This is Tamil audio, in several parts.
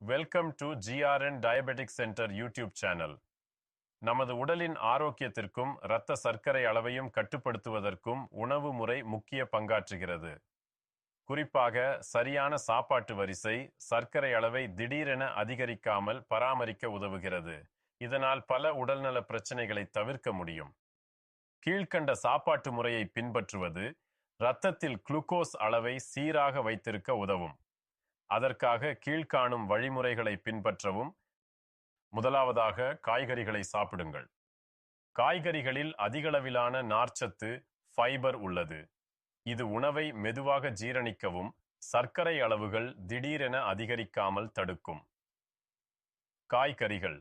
Welcome to GRN diabetic centre YouTube channel நமது உடலின் ஆரோக்கியத்திற்கும் இரத்த சர்க்கரை அளவையும் கட்டுப்படுத்துவதற்கும் உணவு முறை முக்கிய பங்காற்றுகிறது. குறிப்பாக சரியான சாப்பாட்டு வரிசை சர்க்கரை அளவை திடீரென அதிகரிக்காமல் பராமரிக்க உதவுகிறது. இதனால் பல உடல்நல பிரச்சனைகளை தவிர்க்க முடியும். கீழ்க்கண்ட சாப்பாட்டு முறையை பின்பற்றுவது இரத்தத்தில் குளுக்கோஸ் அளவை சீராக வைத்திருக்க உதவும். அதற்காக கீழ்காணும் வழிமுறைகளை பின்பற்றவும். முதலாவதாக காய்கறிகளை சாப்பிடுங்கள். காய்கறிகளில் அதிகளவிலான நார்ச்சத்து ஃபைபர் உள்ளது. இது உணவை மெதுவாக ஜீரணிக்கவும் சர்க்கரை அளவுகள் திடீரென அதிகரிக்காமல் தடுக்கும். காய்கறிகள்.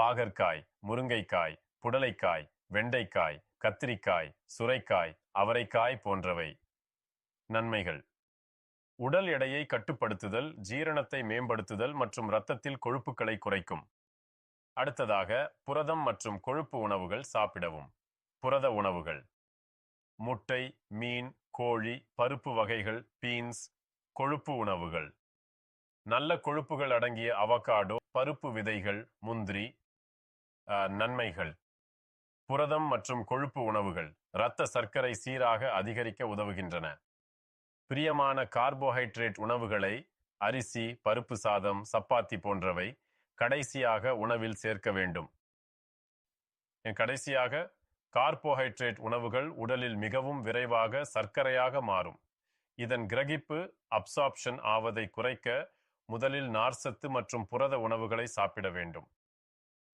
பாகற்காய் முருங்கைக்காய் புடலைக்காய் வெண்டைக்காய் கத்திரிக்காய் சுரைக்காய் அவரைக்காய் போன்றவை. நன்மைகள். உடல் எடையை கட்டுப்படுத்துதல் ஜீரணத்தை மேம்படுத்துதல் மற்றும் இரத்தத்தில் கொழுப்புகளை குறைக்கும். அடுத்ததாக புரதம் மற்றும் கொழுப்பு உணவுகள் சாப்பிடவும். புரத உணவுகள். முட்டை மீன் கோழி பருப்பு வகைகள் பீன்ஸ் கொழுப்பு உணவுகள். நல்ல கொழுப்புகள் அடங்கிய அவகாடோ பருப்பு விதைகள் முந்திரி நன்மைகள். புரதம் மற்றும் கொழுப்பு உணவுகள். இரத்த சர்க்கரை சீராக அதிகரிக்க உதவுகின்றன. பிரியமான கார்போஹைட்ரேட் உணவுகளை அரிசி பருப்பு சாதம் சப்பாத்தி போன்றவை கடைசியாக உணவில் சேர்க்க வேண்டும். கடைசியாக கார்போஹைட்ரேட் உணவுகள் உடலில் மிகவும் விரைவாக சர்க்கரையாக மாறும். இதன் கிரகிப்பு அப்சாப்ஷன் ஆவதை குறைக்க முதலில் நார்சத்து மற்றும் புரத உணவுகளை சாப்பிட வேண்டும்.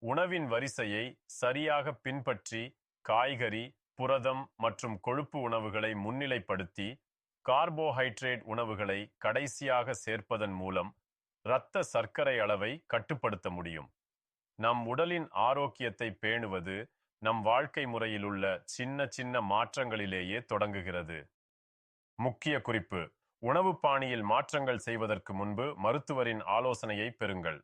உணவின் வரிசையை சரியாக பின்பற்றி காய்கறி புரதம் மற்றும் கொழுப்பு உணவுகளை முன்னிலைப்படுத்தி கார்போஹைட்ரேட் உணவுகளை கடைசியாக சேர்ப்பதன் மூலம் இரத்த சர்க்கரை அளவை கட்டுப்படுத்த முடியும். நம் உடலின் ஆரோக்கியத்தை பேணுவது நம் வாழ்க்கை முறையில் உள்ள சின்ன சின்ன மாற்றங்களிலேயே தொடங்குகிறது. முக்கிய குறிப்பு உணவு பாணியில் மாற்றங்கள் செய்வதற்கு முன்பு மருத்துவரின் ஆலோசனையை பெறுங்கள்.